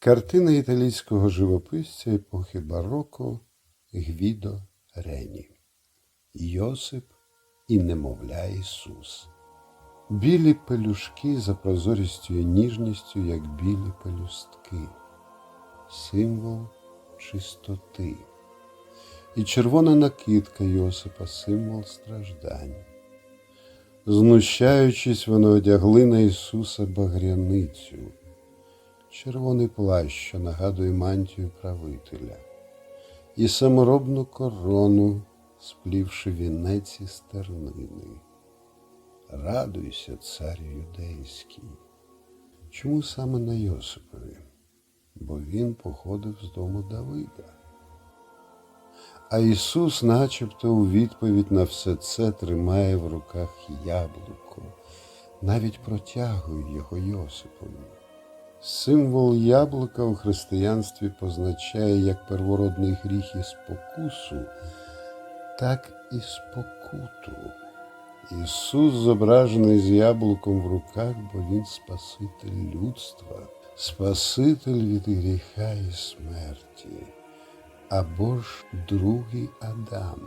Картина італійського живописця епохи бароко Гвідо Рені. Йосип і немовля Ісус. Білі пелюшки за прозорістю і ніжністю, як білі пелюстки, символ чистоти. І червона накидка Йосипа символ страждань. Знущаючись, вони одягли на Ісуса багряницю, червоний плащ, що нагадує мантію правителя, і саморобну корону, сплівши вінець із тернини. Радуйся, царю юдейський. Чому саме на Йосипові? Бо він походив з дому Давида. А Ісус, начебто, у відповідь на все це тримає в руках яблуко, навіть протягує його Йосипові. Символ яблука у християнстві позначає як первородний гріх і спокусу, так і спокуту. Ісус зображений з яблуком в руках, бо Він Спаситель людства, Спаситель від гріха і смерті, або ж другий Адам.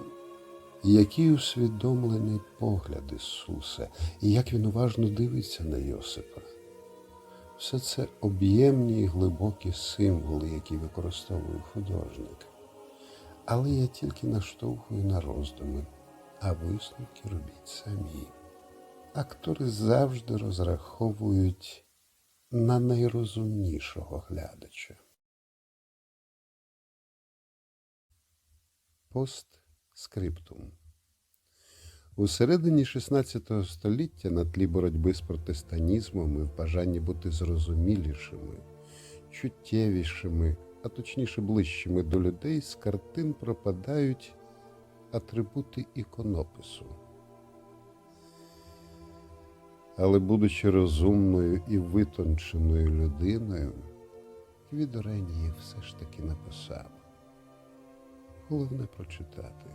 Який усвідомлений погляд Ісуса, і як Він уважно дивиться на Йосипа. Все це об'ємні і глибокі символи, які використовує художник. Але я тільки наштовхую на роздуми, а висновки робіть самі. Актори завжди розраховують на найрозумнішого глядача. Постскриптум у середині XVI століття на тлі боротьби з протестанізмом і в бажанні бути зрозумілішими, чуттєвішими, а точніше ближчими до людей, з картин пропадають атрибути іконопису. Але, будучи розумною і витонченою людиною, Квідоренії все ж таки написав. Головне прочитати.